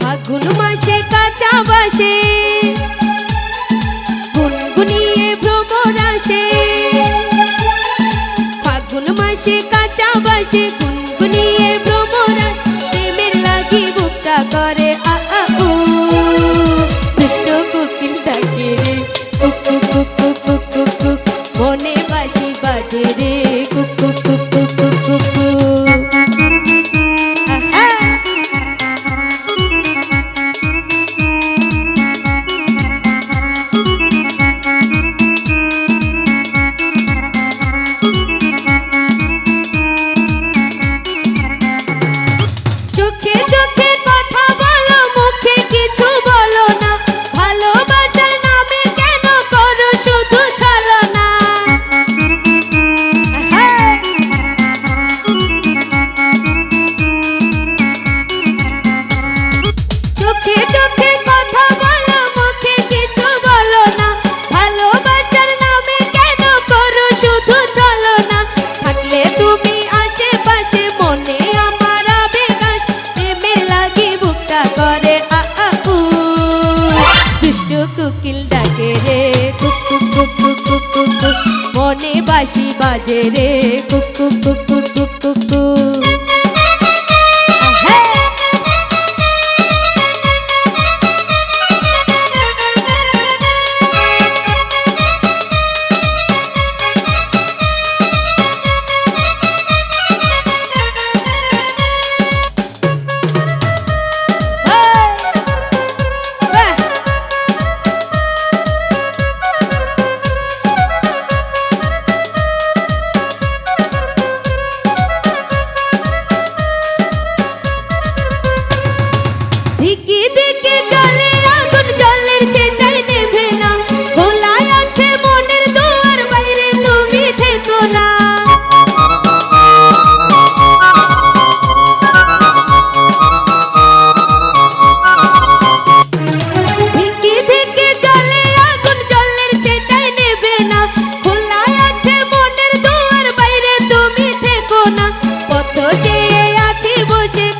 ফাগুন মাসে কাঁচা বাসে রে বাঁশি বাজে রে কুক কুক কুক।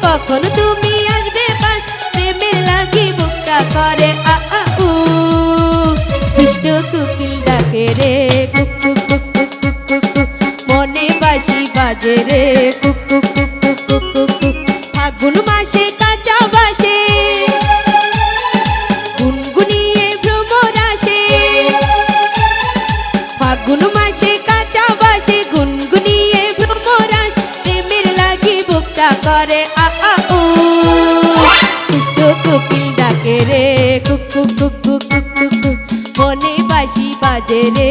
কখন তুমি আসবে পাশ? প্রেমে লাগি বুকটা করে, আ আ, উ। কৃষ্ণ কুকিল ডাকে রে কুক কুক কুক। মনে বাজি বাজে রে, কুক deli.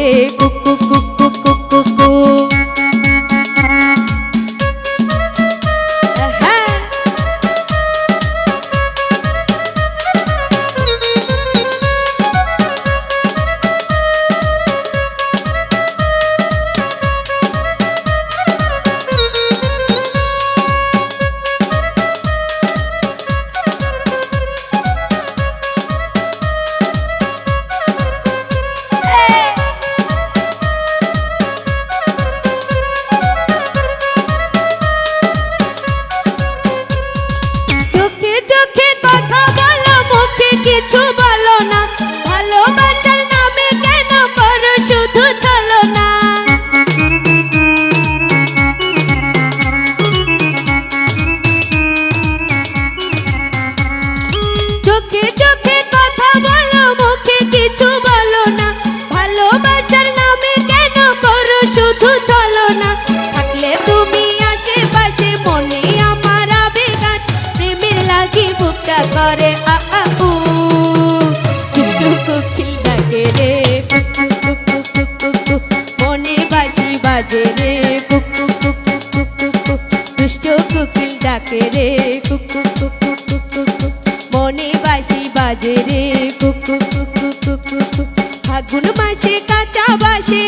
ডাকে রে কুক কুক কুক কুক কুক কুক কুক দুষ্ট কুকিল ডাকে রে কুক কুক কুক কুক কুক কুক কুক মনে বাসি বাজে রে কুক কুক কুক কুক কুক কুক কুক ফাগুন মাসে কাঁচা বাসে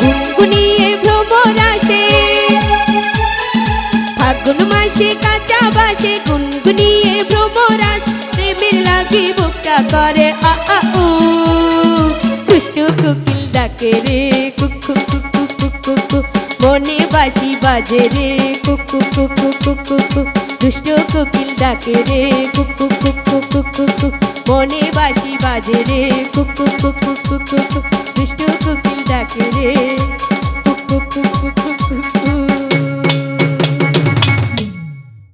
গুনগুনিয়ে ভ্রমর আসে ফাগুন মাসে কাঁচা বাসে গুনগুনিয়ে ভ্রমর আসে প্রেমের লাগি বুকটা করে আ আ ও কুকিল ডাকে রে বাজে রে কুক কুক কুক কুক কুক কুক দুষ্ট কোকিল ডাকে রে কুক কুক কুক কুক কুক কুক মনে বাসি বাজে রে কুক কুক কুক দুষ্ট কোকিল ডাকে রে কুক কুক কুক